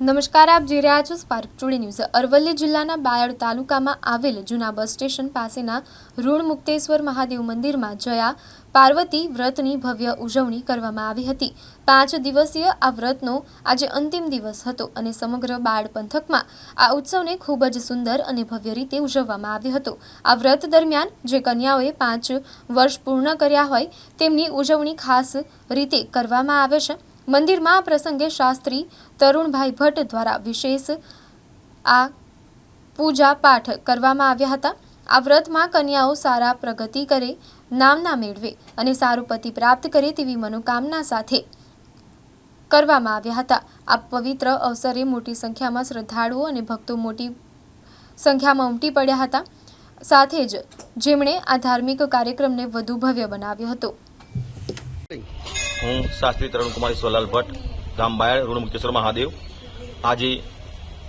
નમસ્કાર, આપ જોઈ રહ્યા છો સ્પાર્ક ટુડે ન્યૂઝ અરવલ્લી જિલ્લાના બાયડ તાલુકામાં આવેલ જૂના બસ સ્ટેશન પાસેના ઋણ મુક્તેશ્વર મહાદેવ મંદિરમાં જયા પાર્વતી વ્રતની ભવ્ય ઉજવણી કરવામાં આવી હતી. પાંચ દિવસીય આ વ્રતનો આજે અંતિમ દિવસ હતો અને સમગ્ર બાળ પંથકમાં આ ઉત્સવને ખૂબ જ સુંદર અને ભવ્ય રીતે ઉજવવામાં આવ્યો હતો. આ વ્રત દરમિયાન જે કન્યાઓએ પાંચ વર્ષ પૂર્ણ કર્યા હોય, તેમની ઉજવણી ખાસ રીતે કરવામાં આવે છે. મંદિરમાં આ પ્રસંગે શાસ્ત્રી તરુણભાઈ ભટ્ટ દ્વારા વિશેષ આ પૂજા પાઠ કરવામાં આવ્યા હતા. આ વ્રતમાં કન્યાઓ સારા પ્રગતિ કરે, નામના મેળવે અને સારું પતિ પ્રાપ્ત કરે તેવી મનોકામના સાથે કરવામાં આવ્યા હતા. આ પવિત્ર અવસરે મોટી સંખ્યામાં શ્રદ્ધાળુઓ અને ભક્તો મોટી સંખ્યામાં ઉમટી પડ્યા હતા. સાથે જ જેમણે આ ધાર્મિક કાર્યક્રમને વધુ ભવ્ય બનાવ્યો હતો. હું શાસ્ત્રી તરુણકુમારી સોલાલ ભટ્ટ, ગામ બાયડ ઋણમુક્તેશ્વર મહાદેવ. આજે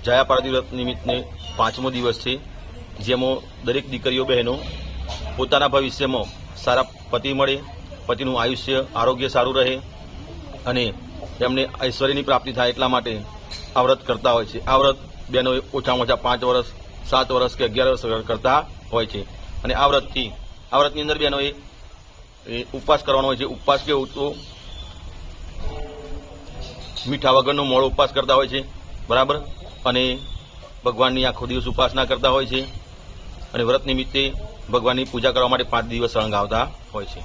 જયા વ્રત નિમિત્તે પાંચમો દિવસ છે, જેમાં દરેક દીકરીઓ બહેનો પોતાના ભવિષ્યમાં સારા પતિ મળે, પતિનું આયુષ્ય આરોગ્ય સારું રહે અને એમને ઐશ્વર્યની પ્રાપ્તિ થાય એટલા માટે આ વ્રત કરતા હોય છે. આ વ્રત બહેનોએ ઓછામાં ઓછા પાંચ વર્ષ, સાત વર્ષ કે અગિયાર વર્ષ કરતા હોય છે. અને આ વ્રતથી, આ વ્રતની અંદર બહેનોએ ઉપવાસ કરવાનો હોય છે. ઉપવાસ કેવું તો મીઠા વગરનો મોળો ઉપવાસ કરતા હોય છે. બરાબર? અને ભગવાનની આખો દિવસ ઉપાસના કરતા હોય છે. અને વ્રત નિમિત્તે ભગવાનની પૂજા કરવા માટે પાંચ દિવસ સળંગાવતા હોય છે.